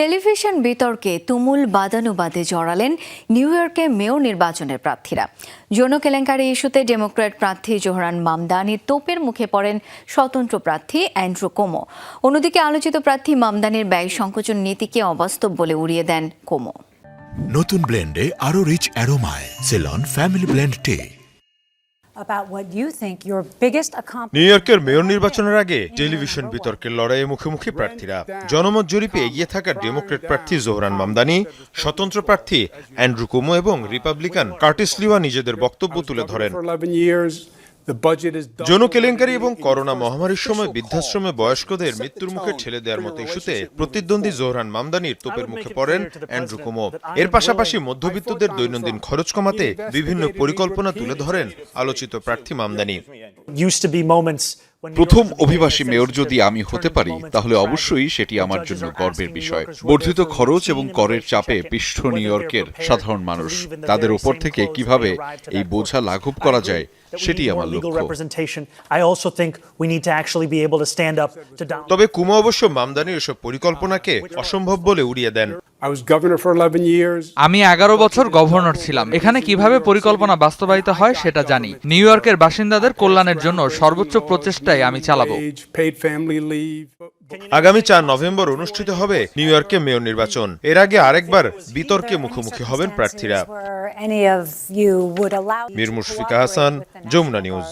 Television বিতর্কে তুমুল বাদানুবাদে জড়ালেন new ইয়র্কে মেয়র নির্বাচনের প্রার্থীরা। যৌন কেলেঙ্কারি ইস্যুতে ডেমোক্র্যাট প্রার্থী জোহরান মামদানির তোপের মুখে পড়েন স্বতন্ত্র প্রার্থী অ্যান্ড্রু কোমো। অন্যদিকে আলোচিত প্রার্থী মামদানির ব্যয় সংকোচন নীতিকে অবাস্তব বলে উড়িয়ে দেন কোমো। নতুন ব্লেন্ডে আরও রিচ অ্যারোমায়, সেলন, ফ্যামিলি ব্লেন্ড টে। নিউ ইয়র্কের মেয়র নির্বাচনের আগে টেলিভিশন বিতর্কের লড়াইয়ে মুখোমুখি প্রার্থীরা। জনমত জরিপে এগিয়ে থাকা ডেমোক্রেট প্রার্থী জোহরান মামদানি স্বতন্ত্র প্রার্থী অ্যান্ড্রু কুমো এবং রিপাবলিকান কার্টিস লিওয়া নিজেদের বক্তব্য তুলে ধরেন। For 11 years, the budget is done. যৌন কেলেঙ্কারি এবং করোনা মহামারীর সময় বৃদ্ধাশ্রমে বয়স্কদের মৃত্যুর মুখে ঠেলে দেওয়ার মতো ইস্যুতে প্রতিদ্বন্দ্বী জোহরান মামদানির তোপের মুখে পড়েন অ্যান্ড্রু কুমো এর পাশাপাশি মধ্যবিত্তদের দৈনন্দিন খরচ কমাতে বিভিন্ন পরিকল্পনা তুলে ধরেন আলোচিত প্রার্থী Mamdani. Used to be moments when প্রথম অভিবাসী মেয়র যদি আমি হতে পারি তাহলে অবশ্যই সেটি আমার জন্য গর্বের বিষয়। বর্ধিত খরচ এবং করের চাপে পৃষ্ঠ নিউ ইয়র্কের সাধারণ মানুষ তাদের ওপর থেকে কীভাবে এই বোঝা লাঘব করা যায় সেটি আমার লক্ষ্য. তবে কুমো অবশ্য মামদানির এসব পরিকল্পনাকে অসম্ভব বলে উড়িয়ে দেন। I was governor for 11 years. আমি এগারো বছর গভর্নর ছিলাম এখানে কীভাবে পরিকল্পনা বাস্তবায়িত হয় সেটা জানি নিউ ইয়র্কের বাসিন্দাদের কল্যাণের জন্য সর্বোচ্চ প্রচেষ্টাই আমি চালাবো Age, paid family leave. আগামী চার নভেম্বর অনুষ্ঠিত হবে নিউ ইয়র্কে মেয়র নির্বাচন এর আগে আরেকবার বিতর্কে মুখোমুখি হবেন প্রার্থীরা মীর মুশফিকা হাসান, যমুনা নিউজ।